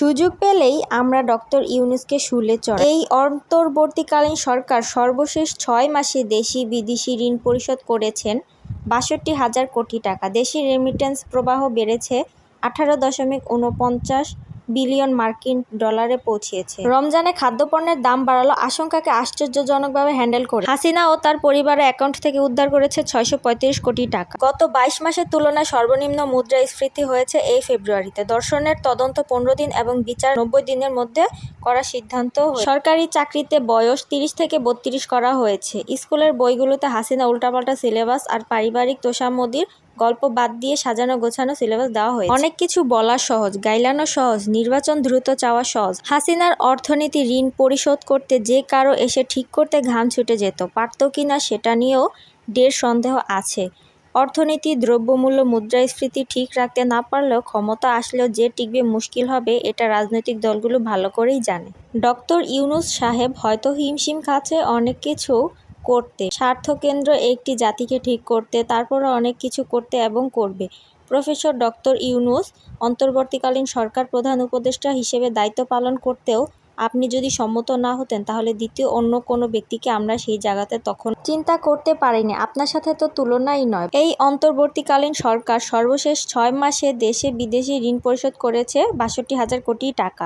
সুযোগ পেলেই আমরা ডক্টর ইউনুসকে শুলে চড় এই অন্তর্বর্তীকালীন সরকার সর্বশেষ ছয় মাসে দেশি বিদেশি ঋণ পরিশোধ করেছেন বাষট্টি হাজার কোটি টাকা। দেশি রেমিটেন্স প্রবাহ বেড়েছে আঠারো দশমিক উনপঞ্চাশ বিলিয়ন মার্কিন ডলারে পৌঁছেছে রমজানে খাদ্যপণ্যের দাম বাড়ালো আশঙ্কাকে আশ্চর্যজনকভাবে হ্যান্ডেল করে। হাসিনা ও তার পরিবারের অ্যাকাউন্ট থেকে উদ্ধার করেছে ছয়শো পঁয়ত্রিশ কোটি টাকা। গত বাইশ মাসের তুলনায় সর্বনিম্ন মুদ্রাস্ফীতি হয়েছে এই ফেব্রুয়ারিতে। দর্শনের তদন্ত পনেরো দিন এবং বিচার নব্বই দিনের মধ্যে করার সিদ্ধান্ত সরকারি চাকরিতে বয়স তিরিশ থেকে বত্রিশ করা হয়েছে। স্কুলের বইগুলোতে হাসিনা উল্টাপাল্টা সিলেবাস আর পারিবারিক তোষামোদির গল্প বাদ দিয়ে সাজানো গোছানো সিলেবাস দেওয়া হয়েছে। অনেক কিছু বলা সহজ, গাইলানো সহজ, নির্বাচন দ্রুত চাওয়া সহজ। হাসিনার অর্থনীতি ঋণ পরিশোধ করতে যে কারও এসে ঠিক করতে ঘাম ছুটে যেত, পারত কিনা সেটা নিয়েও ঢের সন্দেহ আছে। অর্থনীতি, দ্রব্যমূল্য, মুদ্রাস্ফীতি ঠিক রাখতে না পারলেও ক্ষমতা আসলেও যে টিকবে মুশকিল হবে, এটা রাজনৈতিক দলগুলো ভালো করেই জানে। ডক্টর ইউনুস সাহেব হয়তো হিমশিম খাচ্ছে, অনেক কিছু করতে। স্বার্থকেন্দ্র একটি জাতিকে ঠিক করতে তারপরে অনেক কিছু করতে এবং করবে। প্রফেসর ডক্টর ইউনুস, অন্তর্বর্তীকালীন সরকার প্রধান উপদেষ্টা হিসেবে দায়িত্ব পালন করতেও আপনি যদি সম্মত না হতেন, তাহলে দ্বিতীয় অন্য কোনো ব্যক্তিকে আমরা সেই জায়গাতে তখন চিন্তা করতে পারিনি। আপনার সাথে তো তুলনাই নয়। এই অন্তর্বর্তীকালীন সরকার সর্বশেষ ছয় মাসে দেশে বিদেশি ঋণ পরিশোধ করেছে বাষট্টি হাজার কোটি টাকা।